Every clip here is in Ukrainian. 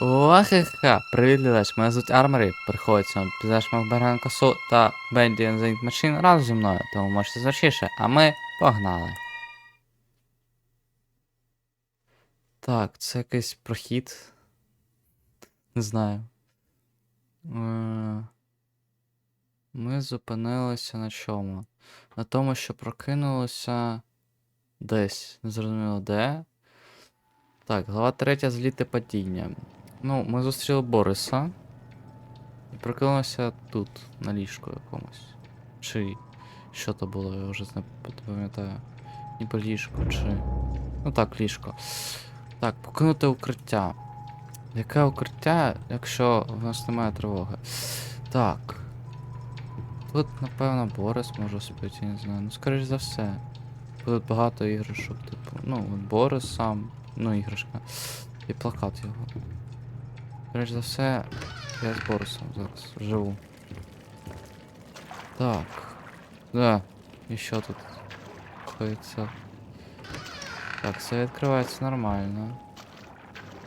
Охеха, привіт, глядач, мене звуть Арморі, сьогодні, підеш ми вбираємо косу та Бенді Ензейнт Машин разом зі мною, тому можете зручніше, а ми погнали. Так, це якийсь прохід. Не знаю. Е, Ми зупинилися на чому? На тому, що прокинулося десь. Не зрозуміло де. Так, глава третя зліти падіння. Ну, ми зустріли Бориса. І прокинулися тут, на ліжку якомусь. Чи що то було, я вже не пам'ятаю. Ніби ліжко, чи. Ну так, ліжко. Так, покинути укриття. Яке укриття, якщо в нас немає тривоги? Так. Тут, напевно, Борис може спити, я не знаю. Ну, скоріш за все. Тут багато іграшок, типу. Ну, от Борис сам. Ну, іграшка. І плакат його. Скоріш за все, я з Борисом зараз живу. Так. Да. І що тут? Коїться. Так, це відкривається нормально.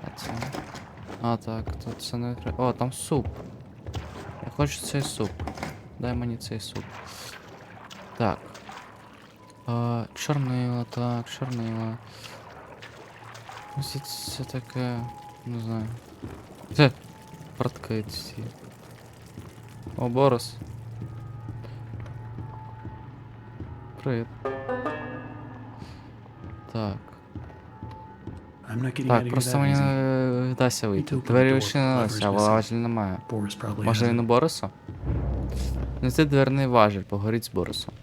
А це. А, так, тут це не відкривається. О, там суп. Я хочу цей суп. Дай мені цей суп. Так. А, чорнила, так, чорнила. Ось це таке. Не знаю. Це. Портки ці. О, Борис. Привіт. Так. Так, просто мені не вдасться вийти. He opened the Двері а важель немає. Може він у Бориса? Неси дверний важіль, поговоріть з Борисом.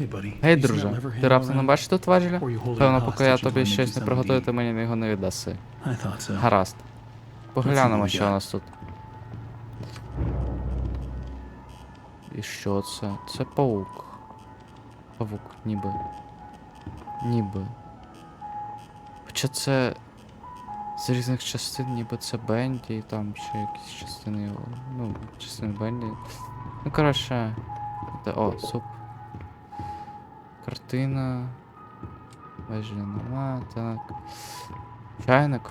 Hey. Гей, друже, ти раптом не бачиш тут важеля? Певно, поки я тобі щось не приготую, ти мені його не віддаси. Гаразд. Поглянемо, що у нас тут. І що це? Це паук. Павук, ніби. Ніби. Хоча це. З різних частин, ніби це Бенді, там ще якісь частини його. Ну, частини Бенді. Ну, коротше. Де, о, суп. Картина. Вежля нема, так. Чайник.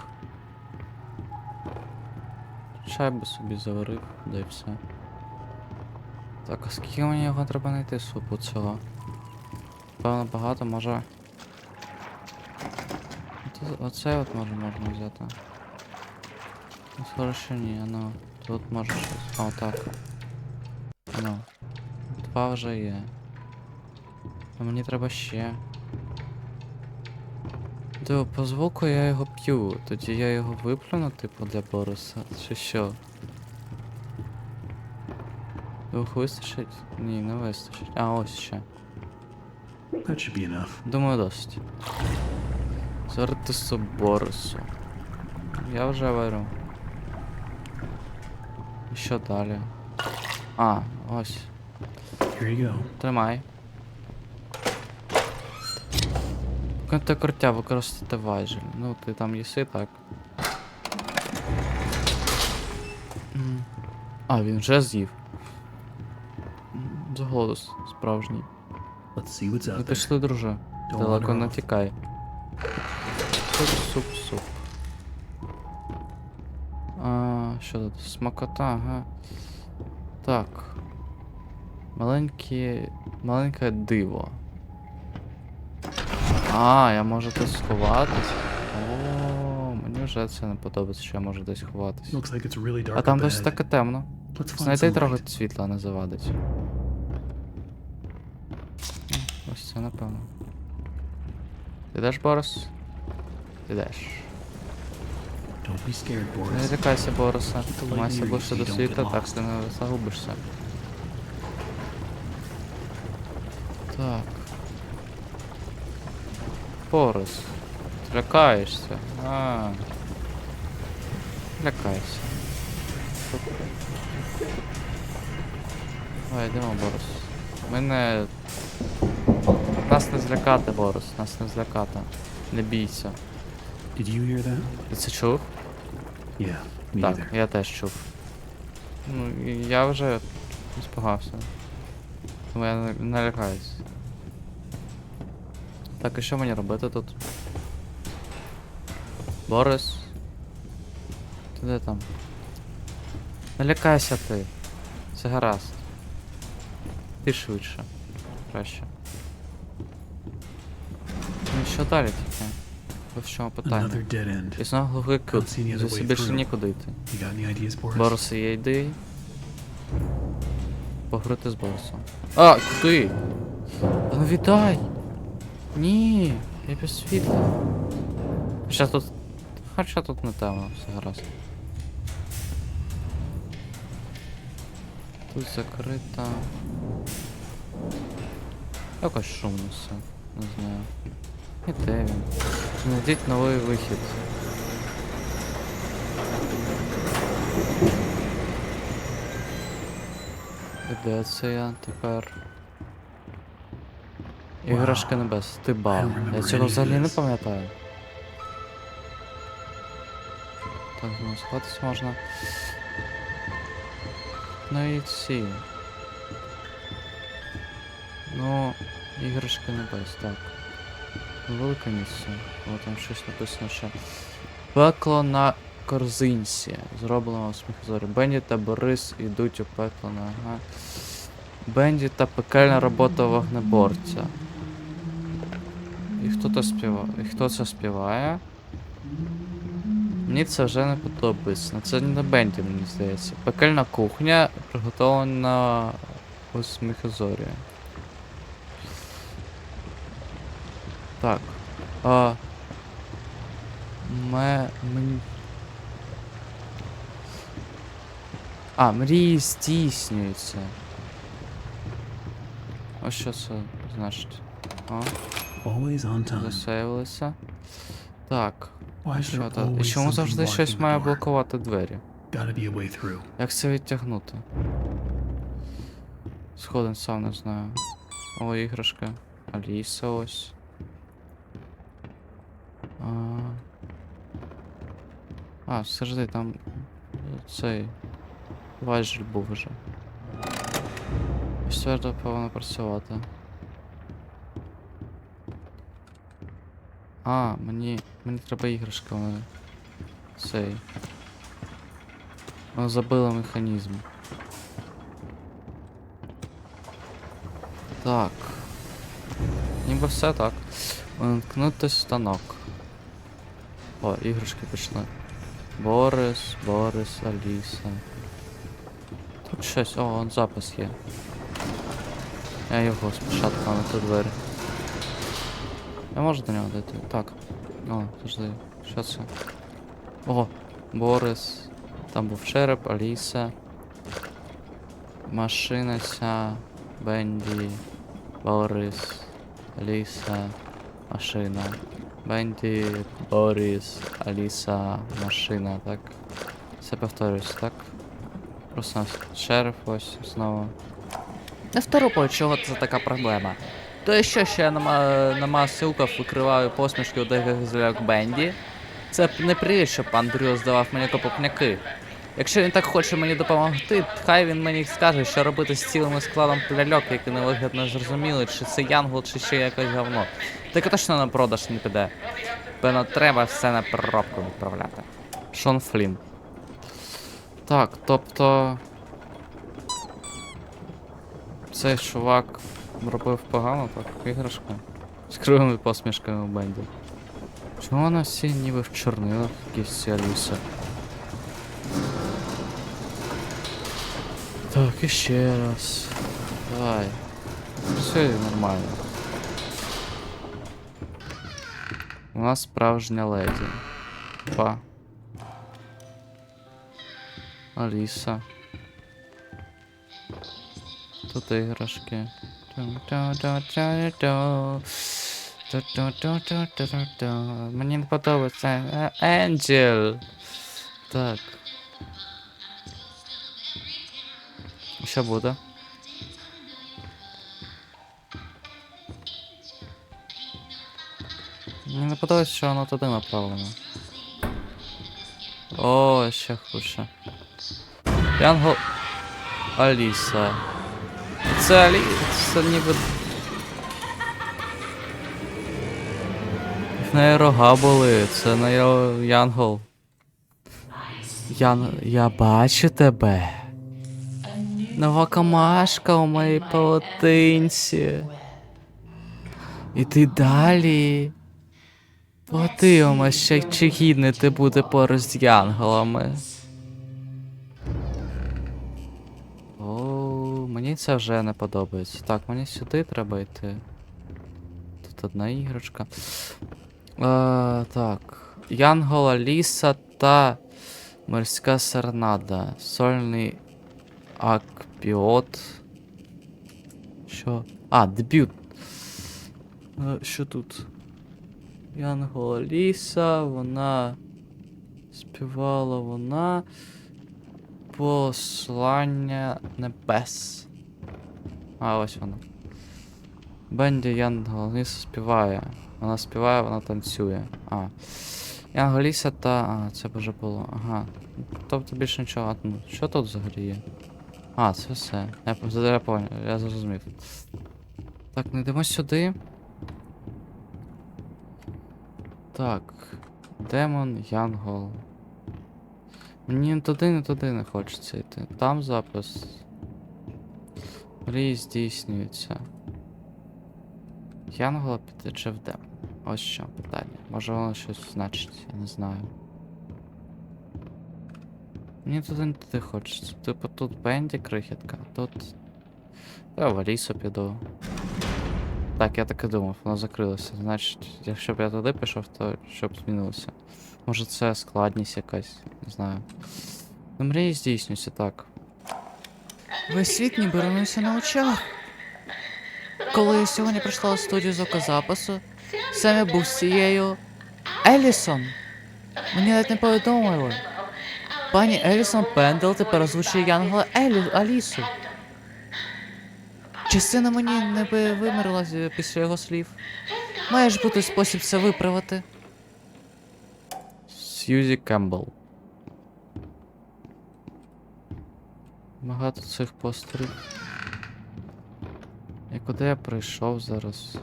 Чай би собі заварив, да і все. Так, а скільки мені його треба знайти супу цього? Певно багато, може. Оце от може можна взяти. Ну, що ні, ну. Тут може щось. О, так. Ну. Два вже є. А мені треба ще. То по звуку я його п'ю, тоді я його виплюну, типу, для Бориса, чи що? Двох вистачить? Ні, не вистачить. А, ось ще. That should be enough. Думаю, досить. Зварити суп Борису. Я вже варю. І що далі? А, ось. Here you go. Тримай. Покиньте кортя, використати важіль. Ну, ти там їси, так. А, він вже з'їв. Заголос справжній. Let's see what's Ми пішли, друже. Далеко wander не тікай. Суп, суп, суп. А, що тут? Смакота, ага. Так. Маленькі. Маленьке диво. А, я можу тут сховатись. О, мені вже це не подобається, що я можу десь ховатись. А там досить таке темно. Some трохи світла не завадить. Ось це напевно. Ти йдеш, Борис? Ти йдеш. Не Boris. лякайся, Бориса. Тримайся ближче до світла, так ти не загубишся. Так. Ти лякаєшся. А. Лякайся. Давай, йдемо, Борис. Ми не. Нас не злякати, Борис, нас не злякати. Не бійся. Did you hear that? Ти це чув? Yeah, me Так, either. я теж чув. Ну, я вже спугався. Тому я не, не лякаюсь. Так, і що мені робити тут? Борис? Де там? Не лякайся ти. Це гаразд. Ти швидше. Краще. Ну що далі таке? Ось в чому питання. І знову глухий кут. Звідси більше нікуди йти. Борис є йди. Пограти з Борисом. А, куди? А ну віддай! Ні, я без світла. Хоча тут. Хоча тут не тема, все гаразд. Тут закрита. Якось шумно все. Не знаю. І де він? Знайдіть новий вихід. Де це я тепер? Іграшка небес, ти remember Я цього взагалі не пам'ятаю. Так, ну схватись можна. Ну і ці. Ну, іграшка небес, так. Велике місце. О, там щось написано ще. Пекло на корзинці. Зроблено у сміхозорі. Бенді та Борис йдуть у пекло на ага. Бенді та пекельна робота вогнеборця. І хто то співає? І хто це співає? Мені це вже не подобається. Ну, Це не на Бенді, мені здається. Пекельна кухня приготовлена у сміхозорі. Так. А, Ме... Мені... А, мрії здійснюються. Ось що це значить. О, Always on time. засейвилися. Так? І чому завжди щось має блокувати двері? Gotta be a way through. Як це відтягнути? Сходин сам не знаю. О, іграшка. Аліса ось. А, а завжди там цей важіль був вже. Ось твердо повинно працювати. А, мені. мені треба іграшка. Цей. Вона забила механізм. Так. Ніби все так. Вимкнути станок. О, іграшки пішли. Борис, Борис, Аліса. Тут щось. О, он запис є. Я його спочатку на ту двері. Я можу до нього дійти? Так. О, завжди. Що це? О, Борис. Там був череп, Аліса. Машина ця. Бенді. Борис. Аліса. Машина. Бенді, Борис, Аліса, машина, так? Все повторюється, так? Просто шериф ось знову. Не второпаю, чого це така проблема. То що, що я на, на викриваю посмішки у деяких зляк Бенді? Це не привід, щоб пан Дрю здавав мені копопняки. Якщо він так хоче мені допомогти, хай він мені скаже, що робити з цілим складом пляльок, які не виглядно зрозуміли, чи це янгол, чи ще якесь говно. Так точно на продаж не піде. Певно, треба все на переробку відправляти. Шон Флін. Так, тобто. Цей чувак робив погано, так, іграшку. З кривими посмішками в бенді. Чому вони всі ніби в чорнилах якісь Аліса? Так, і ще раз. Давай. Все нормально. У нас справжня леді. Па. Аліса. Тут іграшки. Ту-ту-ту-ту-ту. Ту-ту-ту-ту-ту-ту. Мені не подобається. Е, Енджел. Так. Що буде? Мені не подобається, що воно туди направлено. О, ще хуже. Янгол. Аліса. Це Це ніби. В неї рога були, це не Янгол. Я, я бачу тебе. Нова камашка у моїй палатинці. Іди далі. Подивимось, ще чи гідний ти буде поруч з янголами. Мені це вже не подобається. Так, мені сюди треба йти. Тут одна іграшка. Е, так. Янгола, ліса та морська сернада. Сольний акпіот. Що? А, дебют. Е, що тут? Янгола Ліса, вона співала вона. Послання небес. А, ось вона. Бенді Янгол співає. Вона співає, вона танцює. А. Янгол Ліса та. А, це б вже було. Ага. Тобто більше нічого. Ну, що тут взагалі є? А, це все. Я, я понял, я зрозумів. Так, ну йдемо сюди. Так. Демон Янгол. Мені не туди, не туди не хочеться йти. Там запис. Мрії здійснюється. Янгола піти чи в демон? Ось що питання. Може воно щось значить, я не знаю. Мені туди не туди хочеться. Типу тут Бенді крихітка, а тут. Я в Алісу піду. Так, я так і думав, воно закрилося. Значить, якщо б я туди пішов, то щоб змінилося. Може це складність якась, не знаю. Ну, мрії здійснюються так. Весь світ ніби руйнується на очах. Коли я сьогодні прийшла у студію звукозапису, саме був з цією Елісон. Мені навіть не повідомили. Пані Елісон Пендел тепер озвучує Янгола Елі... Алісу. Частина мені не вимерла після його слів. Має ж бути спосіб це виправити. Сьюзі Кембл. Багато цих постерів. І куди я прийшов зараз?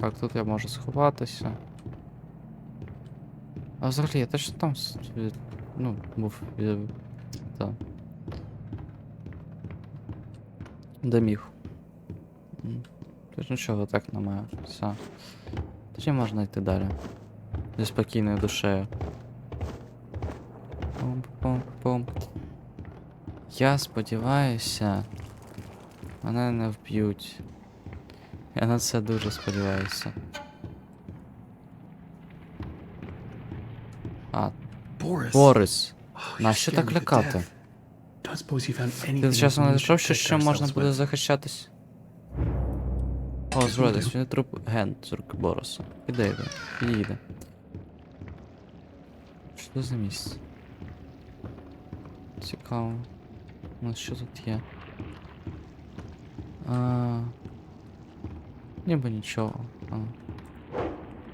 Так, тут я можу сховатися. А взагалі, я теж там ну, був. Та. Де міг. Тут нічого так немає. Все. Тоді можна йти далі. Зі спокійною душею. Я сподіваюся, мене не вб'ють. Я на це дуже сподіваюся. А. Борис. Нащо так лякати? Ти anything не знайшов, що ще можна буде захищатись? О, збройний свій труп ген з руки Бороса. Іде йде. Підійде. Що за місце? Цікаво. Ну що тут є? А... Ніби нічого. А.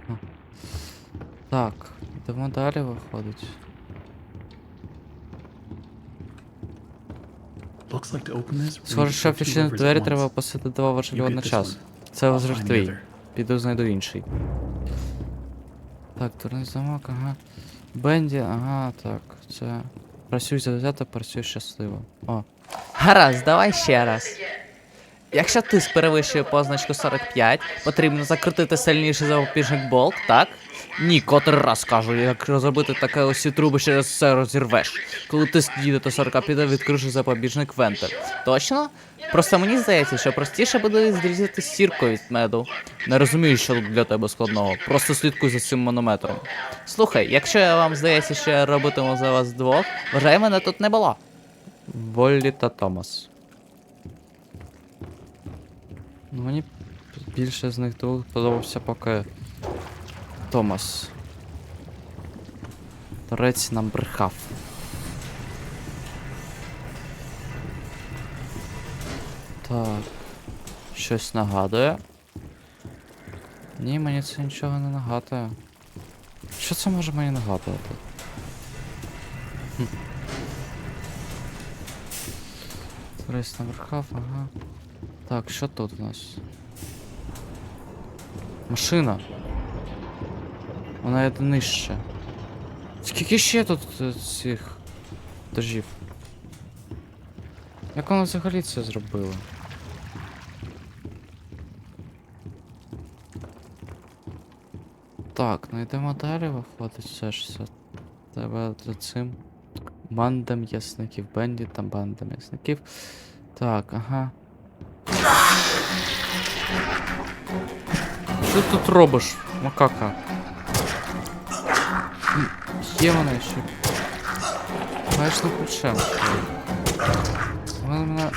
А. Так, йдемо далі виходить. Схоже, two відчинити двері, треба посити два важелі одночасно. Це розрив твій. Піду знайду інший. Так, дурний замок, ага. Бенді, ага, так. Це. Працюй завзято, працюй щасливо. О. Гаразд, давай ще раз. Якщо тиск перевищує позначку 45, потрібно закрутити сильніший опіжник болт, так? Ні, котрий раз кажу, якщо зробити таке усі труби через все розірвеш. Коли тиск дійде до 40 піде, відкриши запобіжник вентиль. Точно? Просто мені здається, що простіше буде зрізати сірку від меду. Не розумію, що тут для тебе складного. Просто слідкуй за цим манометром. Слухай, якщо я вам здається, що я робитиму за вас двох, вважай мене тут не було. Воллі та Томас. Ну, мені більше з них двох подобався поки Томас. Торець нам брехав. Так. Щось нагадує. Ні, мені це нічого не нагадує. Що це може мені нагадувати? Хм. Нам брехав, ага. Так, що тут у нас? Машина. Вона йде нижче. Скільки ще тут е, цих дожів? Як воно взагалі це зробило? Так, ну йдемо далі, виходить, все ж все. Треба за цим. Банда м'ясників, бенді там банда м'ясників. Так, ага. Що ти тут робиш, макака? Є вона ще. Не ключем. Вона мене.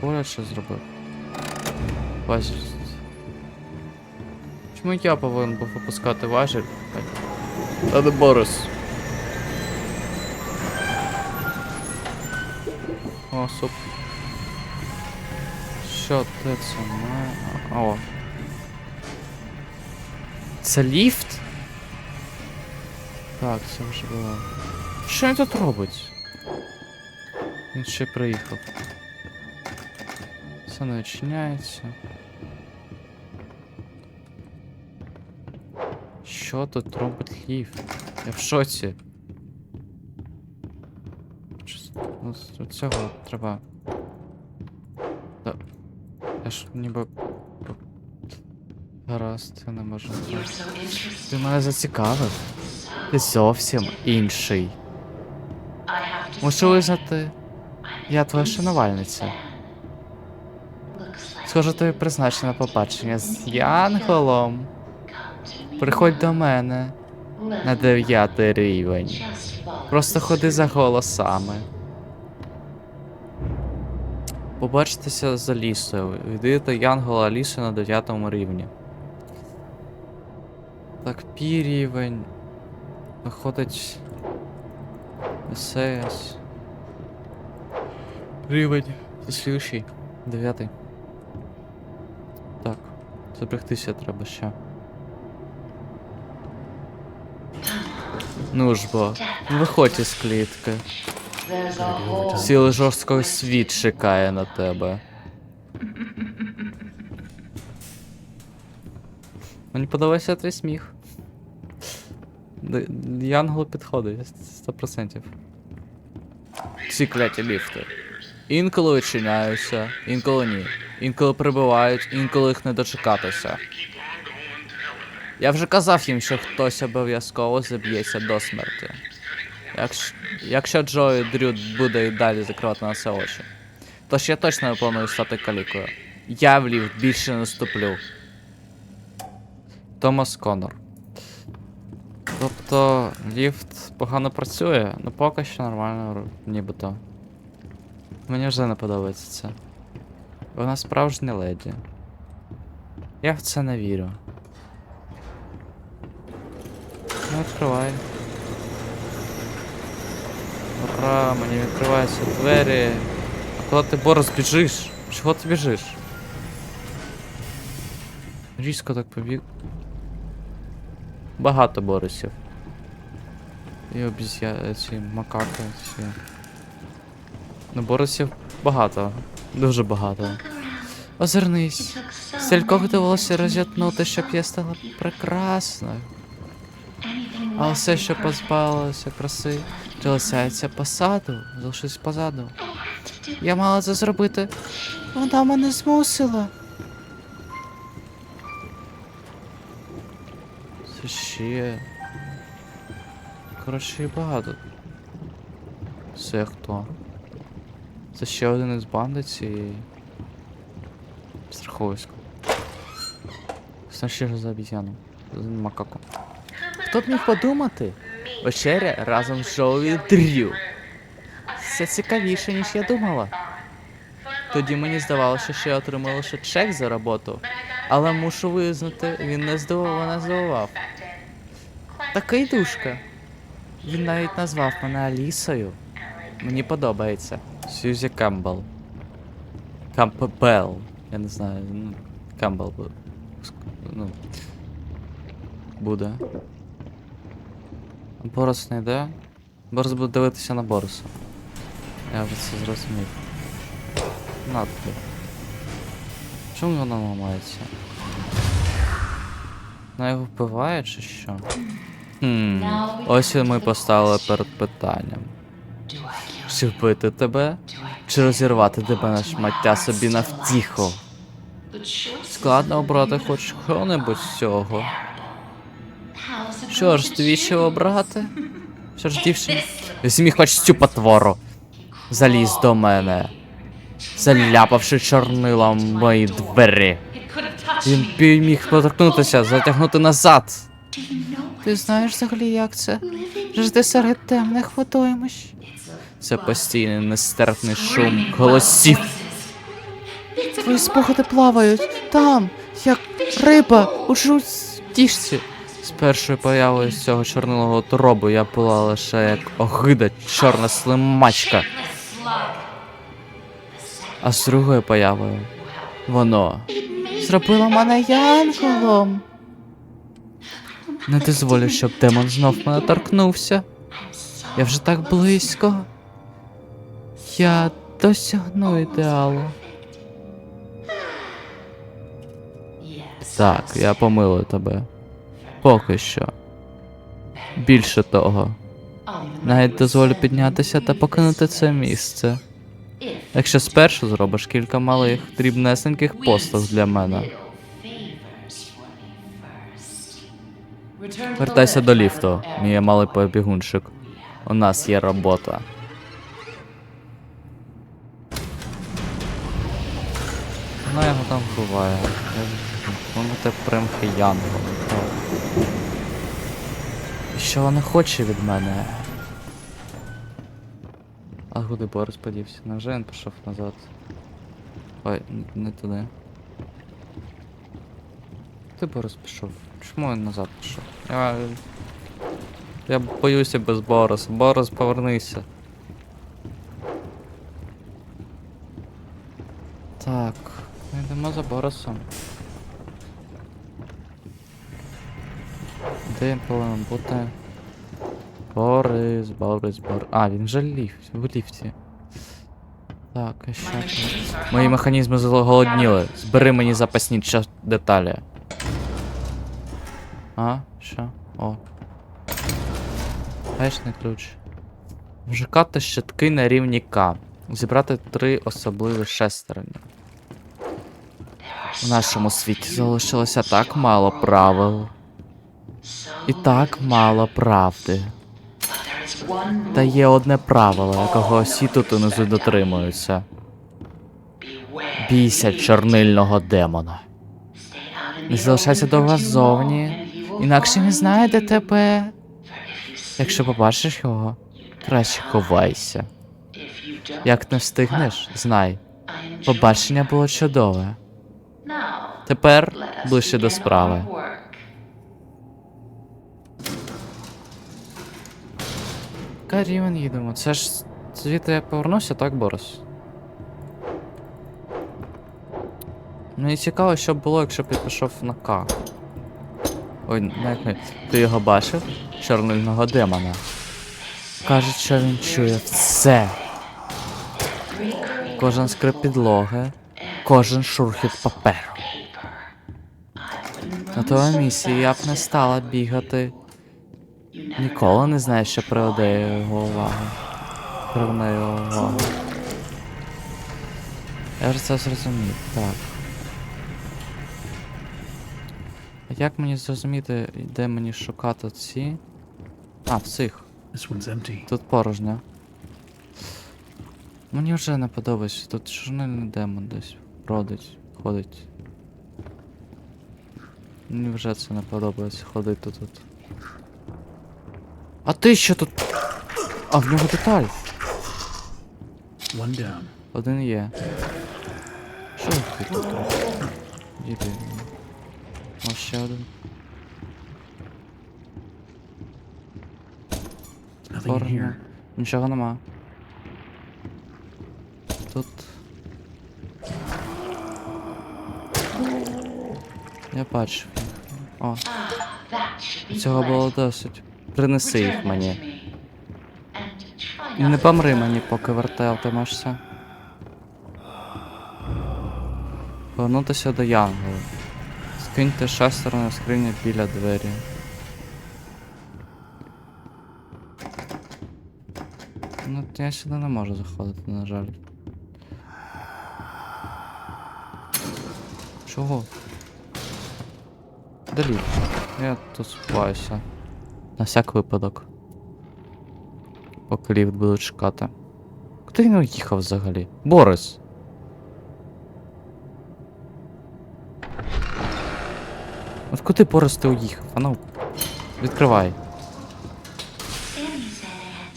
боляче зробив. Важіль. Чому я повинен був опускати важіль? Та не Борис. О, суп. Що ти це має? О. Це ліфт? Так, це вже було. Що він тут робить? Він ще приїхав. Все не відчиняється. Що тут робить ліфт? Я в шоці. Ну, Цього треба. Та... Я ж ніби. Гаразд, я не можу. Ти мене зацікавив. Зовсім інший. Мушу визнати, я твоя шанувальниця. Схоже, тобі призначено побачення з Янголом. Приходь до мене на дев'ятий рівень. Просто ходи за голосами. Побачитеся за лісою. Йди до Янгола лісу на дев'ятому рівні. Так, пі рівень. Виходить. СС. Рівень. Це слідущий. Дев'ятий. Так. Запрягтися треба ще. Ну ж бо, виходь із клітки. Цілий жорсткий світ чекає на тебе. Мені подобається твій сміх. Янгол підходить, 100%. Ці кляті ліфти. Інколи відчиняються, інколи ні. Інколи прибувають, інколи їх не дочекатися. Я вже казав їм, що хтось обов'язково заб'ється до смерті. Якщо, якщо Джо і Дрю буде і далі закривати на це очі. Тож я точно не планую стати калікою. Я в ліфт більше не ступлю. Томас Коннор. Тобто ліфт погано працює, ну поки що нормально, нібито. Мені вже не подобається це. Вона справжня леді. Я в це не вірю. Ну, відкривай. Ура, мені відкриваються двері. А куди ти Борис біжиш? Чого ти біжиш? Різко так побіг. Багато Борисів. І обіз'я... ці макаки, ці. Ну, Борисів багато. Дуже багато. Озирнись. Стількох довелося розітнути, щоб я стала прекрасною. А все, що позбавилося краси, залишається позаду, залишись позаду. Я мала це зробити. Вона мене змусила. Ще. Коротше, і багато. Це хто? Це ще один із банди цієї. Страховиська. Це ще ж за обізяну. За макаку. Хто б міг подумати? Вечеря разом з Джоуі Дрю. Це цікавіше, ніж я думала. Тоді мені здавалося, що я отримала лише чек за роботу. Але мушу визнати, він не здивував, не здивував. Такий душка. Він навіть назвав мене Алісою. Мені подобається. Сьюзі Кембл. Кампбелл. Я не знаю. Ну, Кембл. Ну. Буде. Борис не йде. Борис буде дивитися на Бориса. Я вже це зрозумів. Надто. Чому вона ламається? Вона його вбиває чи що? Хм, ось ми поставили перед питанням. Чи вбити тебе? Чи розірвати тебе на шмаття собі на втіху? Складно обрати хоч що-небудь з цього. Що ж, двічі обрати? Що ж, дівчина? Візьмі хоч цю потвору. Залізь до мене. Заляпавши чорнилом мої двері. Він міг поторкнутися, затягнути назад. Ти знаєш взагалі, як це? Жити серед темних водоймищ. Це постійний нестерпний шум голосів. Твої спогади плавають там, як риба у жутішці. З першою появою з цього чорнилого тробу я була лише як огида чорна слимачка. А з другою появою воно зробило мене янголом. Не дозволю, щоб демон знов мене торкнувся. Я вже так близько. Я досягну ідеалу. Так, я помилую тебе. Поки що. Більше того, навіть дозволю піднятися та покинути це місце. Якщо спершу зробиш кілька малих, дрібнесеньких послуг для мене. Вертайся до ліфту, мій малий побігунчик. У нас є робота. Вона його там вбиває. Воно те примхи Янгол. Що вона хоче від мене? А куди Борис подівся? Невже він пішов назад? Ой, не туди. Ти Борис пішов. Чому він назад пішов? Я. Я боюся без Бориса. Борис, повернися. Так, ми йдемо за Борисом. Де повинен бути? Борис, Борис, Борис. А, він же ліфт, в ліфті. Так, а що? Мої механізми заголодніли. Збери мені запасні деталі. А, що? О. Гешний ключ. Вжикати щитки на рівні К. Зібрати три особливі шестерні. У нашому світі залишилося так мало правил. І так мало правди. Та є одне правило, якого всі тут унизу дотримуються. Бійся чорнильного демона. Не залишайся довго ззовні, інакше він знайде тебе. Якщо побачиш його, краще ховайся. Як не встигнеш, знай. Побачення було чудове. Тепер ближче до справи. Яка рівень їдемо? Це ж звідти я повернуся, так, Борис? Мені цікаво, що б було, якщо б я пішов на К. Ой, на як Ти його бачив? Чорнильного демона. Кажуть, що він чує все. Кожен скрип підлоги, кожен шурхіт паперу. На твоїй місії я б не стала бігати. Ніколи не знаєш, що приведе його увагу. Приверне його увагу. Я вже це зрозумів, так. Як мені зрозуміти, де мені шукати ці? А, в цих. Тут порожньо. Мені вже не подобається. Тут чорнильний демон десь бродить, ходить. Мені вже це не подобається ходити тут. А ти що тут? А в нього деталь. Один є. Що тут? Діти. Ось ще один. Nothing here. Нічого нема. Тут. Я бачу. О, цього було досить. Принеси їх мені. І не помри мені, поки вертатимешся. Повернутися до Янгола. Скиньте шастер на скрині біля двері. Ну я сюди не можу заходити, на жаль. Чого? Далі. Я тут спаюся. На всяк випадок. Поки ліфт буду чекати. Куди він їхав взагалі? Борис! От куди Борис ти уїхав? А ну, відкривай.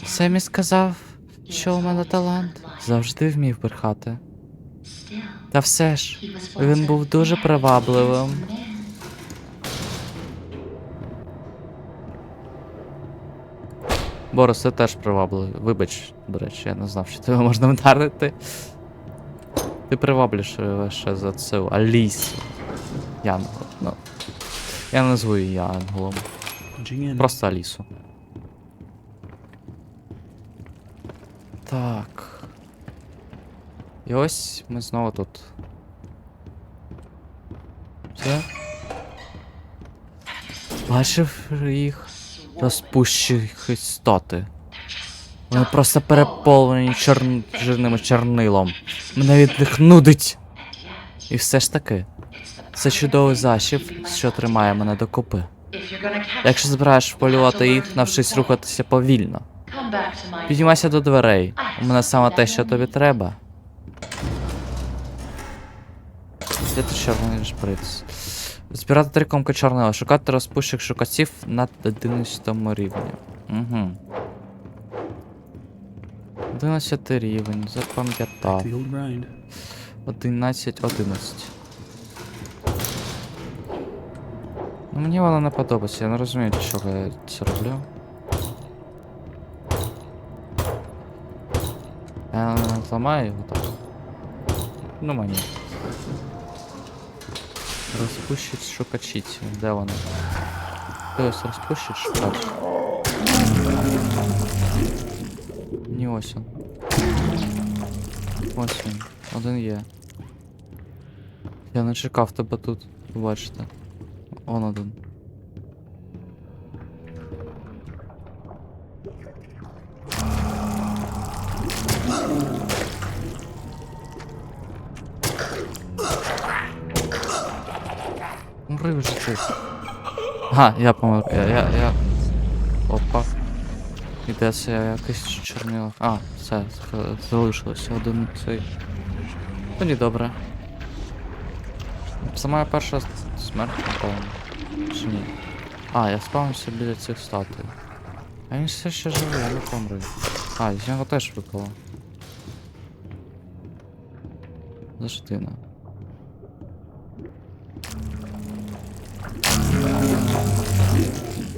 Семі сказав, що у мене талант. Завжди вмів брехати. Та все ж, він був дуже привабливим. Борис, ти теж привабливий. Вибач, до речі, я не знав, що тебе можна вдарити. Ти приваблюєш ще за цю Алісу. Янгол. Ну. Я не назву її Янголом. Punching. Просто Алісу. Так. І ось ми знову тут. Все. Бачив їх розпущені істоти. Вони просто переповнені чор... жирним чорнилом. Мене від них нудить. І все ж таки, це чудовий засіб, що тримає мене докупи. Якщо збираєш полювати їх, навчись рухатися повільно. Піднімайся до дверей. У мене саме те, що тобі треба. Де ти чорний шприц? Збирати три комки чорнила, шукати розпущих шукачів на 11 рівні. Угу. 11 рівень, запам'ятав. The 11, 11. Ну, мені воно не подобається, я не розумію, для чого я це роблю. Я зламаю його так. Ну мені. Розпущить шукачіці. Де вони? Хтось розпущить шукач. Ні, ось він. Ось він. Один є. Я не чекав тебе тут, бачите. Один. Умри вже ти. Ага, я помер. Я, я, я. Опа. І це якийсь чорнило. А, все, залишилося один цей. Тоді добре. Моя перша смерть, напевно. Чи ні? А, я спавнився біля цих статуй. А він все ще живий, я не помру. А, з нього теж випало. Заштина.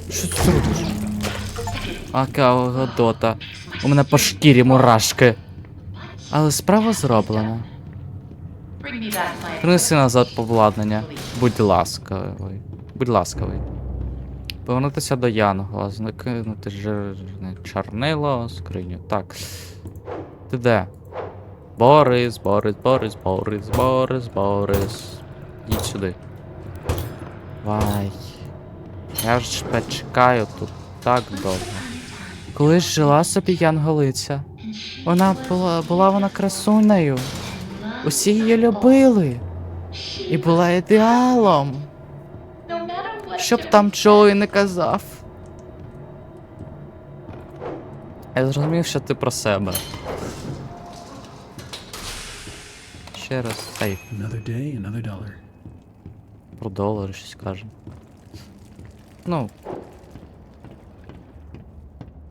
Що ти робиш? Ака Годота. У мене по шкірі мурашки. Але справа зроблена. Принеси назад обладнання. Будь ласкавий. Будь ласкавий. Повернутися до Янгола, закинути жирне чорнило, скриню. Так. Ти де? Борис, Борис, Борис, Борис, Борис, Борис. Їдь сюди. Вай. Я ж чекаю тут так довго. Колись жила собі Янголиця. Вона була, була вона красунею. Усі її любили. І була ідеалом. Щоб там Джої не казав. Я зрозумів, що ти про себе. Ще раз. Ей, Another day, another dollar. про долари щось каже. Ну.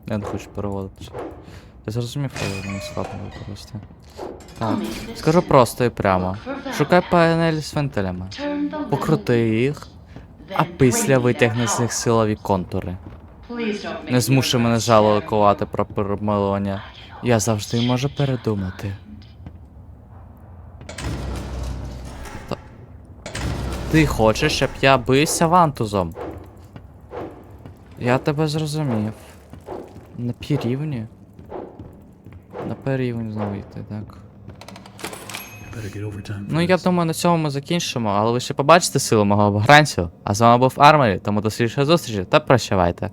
Я не хочу переводити. Я зрозумів, що мені складно використати. Так. Скажу просто і прямо. Шукай панелі з вентилями. Покрути їх, а після витягни з них силові контури. Не змушуй мене жалувати про перемилування. Я завжди можу передумати. Ти хочеш, щоб я бився вантузом? Я тебе зрозумів. На піврівні? На піврівні знову йти, так. Ну, я думаю, на цьому ми закінчимо, але ви ще побачите силу мого обгранцю. А з вами був Арморі, тому до слідчої зустрічі та прощавайте.